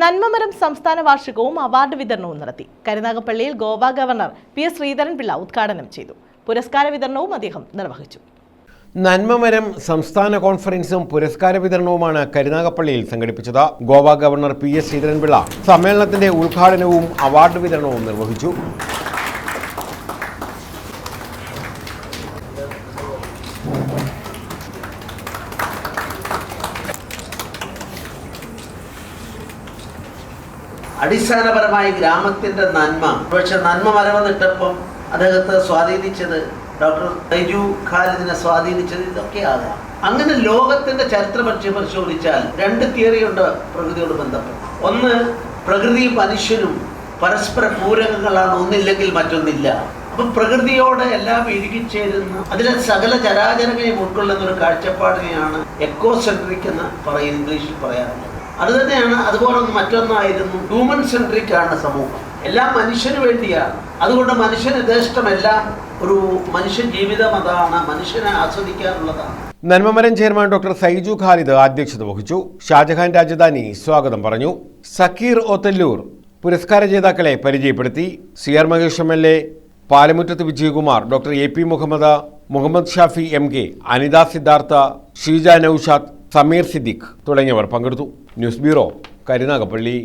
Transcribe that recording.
നന്മമരം സംസ്ഥാന വാർഷികവും അവാർഡ് വിതരണവും നടത്തി. കരുനാഗപ്പള്ളിയിൽ Goa governor P S Sreedharan Pillai ഉദ്ഘാടനം ചെയ്തു. പുരസ്കാര വിതരണവും അദ്ദേഹം നിർവഹിച്ചു. നന്മമരം സംസ്ഥാന കോൺഫറൻസും പുരസ്കാര വിതരണവുമാണ് കരുനാഗപ്പള്ളിയിൽ സംഘടിപ്പിച്ചത്. Goa governor P S Sreedharan Pillai സമ്മേളനത്തിന്റെ ഉദ്ഘാടനവും അവാർഡ് വിതരണവും നിർവഹിച്ചു. അടിസ്ഥാനപരമായി ഗ്രാമത്തിന്റെ നന്മ. പക്ഷെ നന്മ മരവന്നിട്ടപ്പം അദ്ദേഹത്തെ സ്വാധീനിച്ചത് ഡോക്ടർ തൈജു ഖാലിദിനെ സ്വാധീനിച്ചത് ഇതൊക്കെയാകാം അങ്ങനെ ലോകത്തിന്റെ ചരിത്രം പരിശോ- പരിശോധിച്ചാൽ രണ്ട് തിയറിയുണ്ട് പ്രകൃതിയോട് ബന്ധപ്പെട്ട്. ഒന്ന് പ്രകൃതി മനുഷ്യനും പരസ്പര പൂരകങ്ങളാണ്. ഒന്നില്ലെങ്കിൽ മറ്റൊന്നില്ല. അപ്പൊ പ്രകൃതിയോട് എല്ലാം ഇഴുകിച്ചേരുന്ന അതിലെ സകല ചരാചരങ്ങളെയും ഉൾക്കൊള്ളുന്ന ഒരു കാഴ്ചപ്പാടിനെയാണ് എക്കോ സെൻട്രിക് എന്ന് പറയും ഇംഗ്ലീഷിൽ പറയാറുള്ളത്. അത് തന്നെയാണ് അതുപോലെ മറ്റൊന്നായിരുന്നു ഹ്യൂമൻ സെൻട്രിക് ആണ് സമൂഹം. എല്ലാം മനുഷ്യന് വേണ്ടിയാണ്. അതുകൊണ്ട് മനുഷ്യന് യഥേഷ്ടമെല്ലാം ഒരു മനുഷ്യ ജീവിതം അതാണ്. മനുഷ്യനെ ആസ്വദിക്കാനുള്ളതാണ്. നന്മമരം ചെയർമാൻ ഡോക്ടർ സൈജു ഖാലിദ് അധ്യക്ഷത വഹിച്ചു. ഷാജഹാൻ രാജധാനി സ്വാഗതം പറഞ്ഞു. സക്കീർ ഒത്തല്ലൂർ പുരസ്കാര ജേതാക്കളെ പരിചയപ്പെടുത്തി. C R Mahesh M L A Palamuttath Vijayakumar doctor A P Muhammad Muhammad Shafi M K Anitha Siddhartha Sheeja Naushad Sameer Siddique തുടങ്ങിയവർ പങ്കെടുത്തു. News bureau Karunagappally.